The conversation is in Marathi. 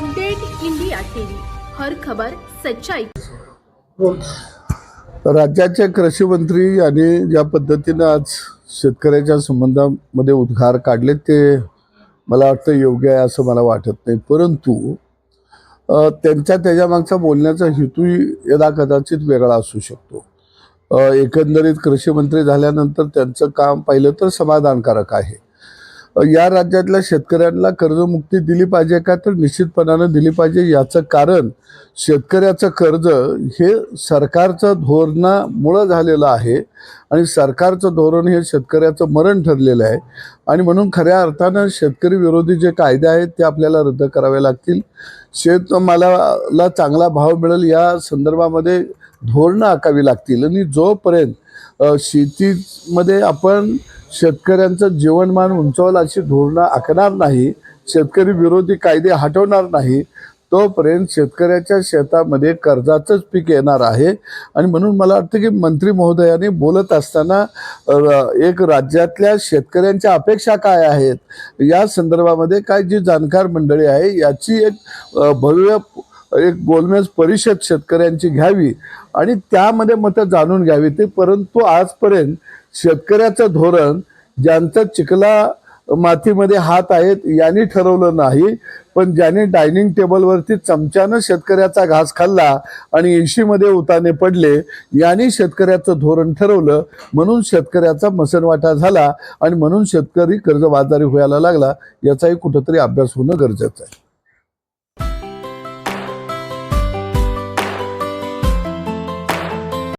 Update India TV. हर खबर सच्चाई. राज्याचे कृषी मंत्री यांनी ज्या पद्धतीनं आज शेतकऱ्याच्या संबंधामध्ये उद्गार काढले ते मला वाटतं योग्य आहे असं मला वाटत नाही. परंतु त्यांच्या त्याच्यामागचा बोलण्याचा हेतूही यदा कदाचित वेगळा असू शकतो. एकंदरीत कृषी मंत्री झाल्यानंतर त्यांचं काम पाहिलं तर समाधानकारक आहे. या राज्यातल्या शेतकऱ्यांना कर्जमुक्ती दिली पाहिजे का? तर निश्चितपणानं दिली पाहिजे. याचं कारण शेतकऱ्याचं कर्ज हे सरकारचं धोरणामुळं झालेलं आहे आणि सरकारचं धोरण हे शेतकऱ्याचं मरण ठरलेलं आहे. आणि म्हणून खऱ्या अर्थानं शेतकरी विरोधी जे कायदे आहेत ते आपल्याला रद्द करावे लागतील. शेतमालाला चांगला भाव मिळेल या संदर्भामध्ये धोरणं आखावी लागतील. आणि जोपर्यंत शेतीमध्ये आपण शेतकऱ्यांचं जीवनमान उंचावलं अशी धोरणं आखणार नाही शेतकरी विरोधी कायदे हटवणार नाही तोपर्यंत शेतकऱ्याच्या शेतामध्ये कर्जाचंच पीक येणार आहे. आणि म्हणून मला वाटतं की मंत्री महोदयाने बोलत असताना एक राज्यातल्या शेतकऱ्यांच्या अपेक्षा काय आहेत? या संदर्भामध्ये काय जी जाणकार मंडळी आहे याची एक भव्य एक गोलमेज परिषद शेतकऱ्यांची घ्यावी आणि त्यामध्ये मतं जाणून घ्यावी ते. परंतु आजपर्यंत शेतकऱ्याचं धोरण ज्यांचं चिखला मातीमध्ये हात आहेत यांनी ठरवलं नाही. पण ज्याने डायनिंग टेबलवरती चमच्यानं शेतकऱ्याचा घास खाल्ला आणि ऐंशीमध्ये उताने पडले यांनी शेतकऱ्याचं धोरण ठरवलं. म्हणून शेतकऱ्याचा मसनवाटा झाला आणि म्हणून शेतकरी कर्जबाजारी व्हायला लागला. याचाही कुठंतरी अभ्यास होणं गरजेचं आहे.